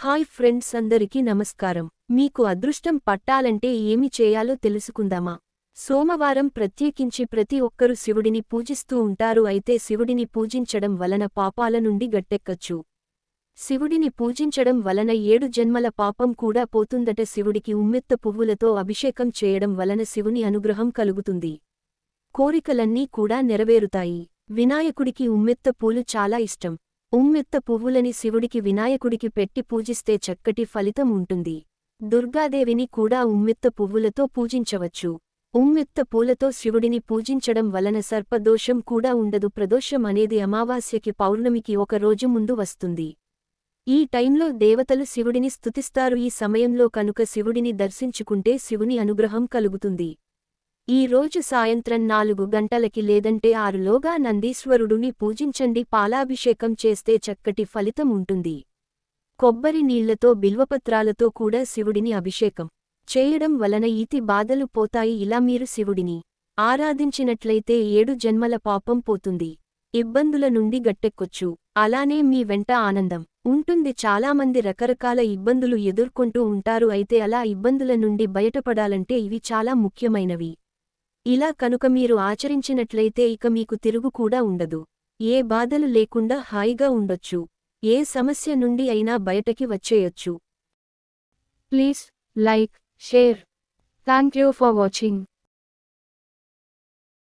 Hi friends అందరికీ నమస్కారం. మీకు అదృష్టం పట్టాలంటే ఏమి చేయాలో తెలుసుకుందామా? సోమవారం ప్రత్యేకించి ప్రతి ఒక్కరూ శివుడిని పూజిస్తూ ఉంటారు అయితే శివుడిని పూజించడం వలన పాపాల నుండి గట్టెక్కచ్చు. శివుడిని పూజించడం వలన ఏడు జన్మల పాపం కూడా పోతుందట. శివుడికి ఉమ్మెత్త పువ్వులతో అభిషేకం చేయడం వలన శివుని అనుగ్రహం కలుగుతుంది. కోరికలన్నీ కూడా నెరవేరుతాయి. వినాయకుడికి ఉమ్మెత్త పూలు చాలా ఇష్టం. ఉమ్మెత్త పువ్వులని శివుడికి వినాయకుడికి పెట్టి పూజిస్తే చక్కటి ఫలితం ఉంటుంది. దుర్గాదేవిని కూడా ఉమ్మెత్త పువ్వులతో పూజించవచ్చు. ఉమ్మెత్త పూలతో శివుడిని పూజించడం వలన సర్పదోషం కూడా ఉండదు. ప్రదోషం అనేది అమావాస్యకి పౌర్ణమికి ఒక రోజు ముందు వస్తుంది. ఈ టైంలో దేవతలు శివుడిని స్తుతిస్తారు. ఈ సమయంలో కనుక శివుడిని దర్శించుకుంటే శివుని అనుగ్రహం కలుగుతుంది. ఈ రోజు సాయంత్రం నాలుగు గంటలకి లేదంటే ఆరులోగా నందీశ్వరుడుని పూజించండి పాలాభిషేకం చేస్తే చక్కటి ఫలితం ఉంటుంది. కొబ్బరి నీళ్ళతో బిల్వపత్రాలతో కూడా శివుడిని అభిషేకం చేయడం వలన ఈతి బాధలు పోతాయి. ఇలా మీరు శివుడిని ఆరాధించినట్లయితే ఏడు జన్మల పాపం పోతుంది. ఇబ్బందుల నుండి గట్టెక్కొచ్చు. అలానే మీ వెంట ఆనందం ఉంటుంది. చాలామంది రకరకాల ఇబ్బందులు ఎదుర్కొంటూ ఉంటారు. అయితే అలా ఇబ్బందుల నుండి బయటపడాలంటే ఇవి చాలా ముఖ్యమైనవి. ఇలా కనుక మీరు ఆచరించినట్లయితే ఇక మీకు తిరుగు కూడా ఉండదు. ఏ బాధలు లేకుండా హాయిగా ఉండొచ్చు. ఏ సమస్య నుండి అయినా బయటకి వచ్చేయొచ్చు. Please like share. Thank you for watching.